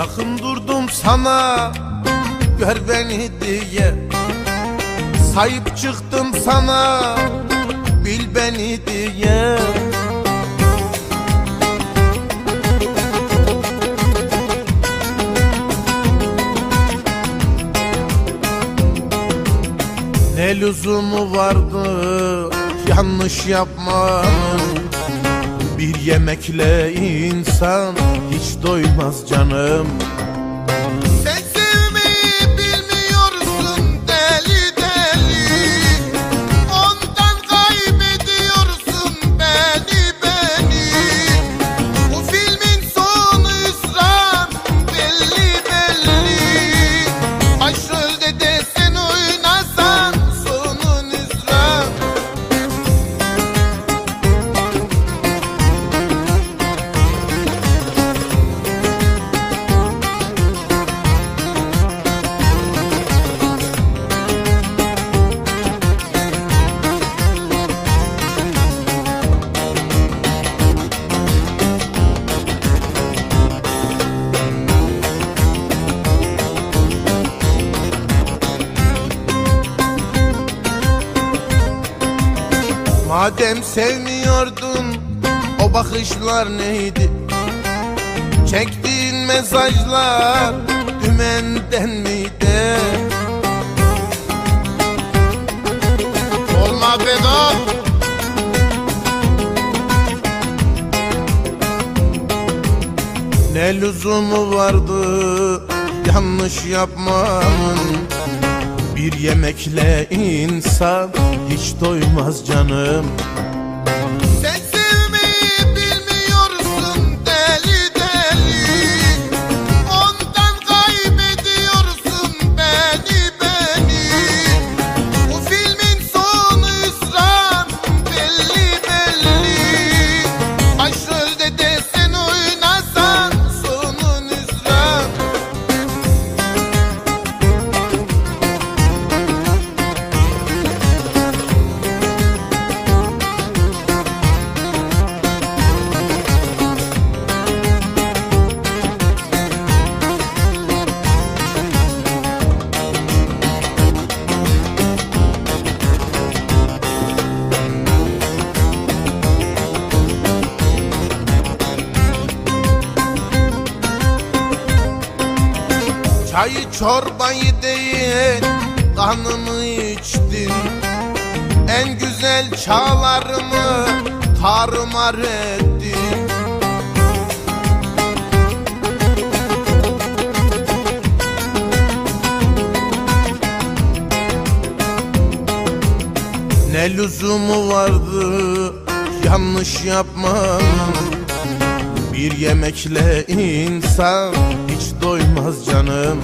Yakın durdum sana Gör beni diye. Sahip çıktım sana Bil beni diye. Ne lüzumu vardı yanlış yapmanın Bir yemekle insan hiç doymaz canım Madem sevmiyordun o bakışlar neydi? Çektiğin mesajlar dümenden miydi? Olma Vedat Ne lüzumu vardı yanlış yapmanın Bir yemekle insan hiç doymaz canım Çayı çorbayı değil kanımı içtin En güzel çağlarımı tarumar ettin Ne lüzumu vardı yanlış yapmanın Bir yemekle insan hiç doymaz canım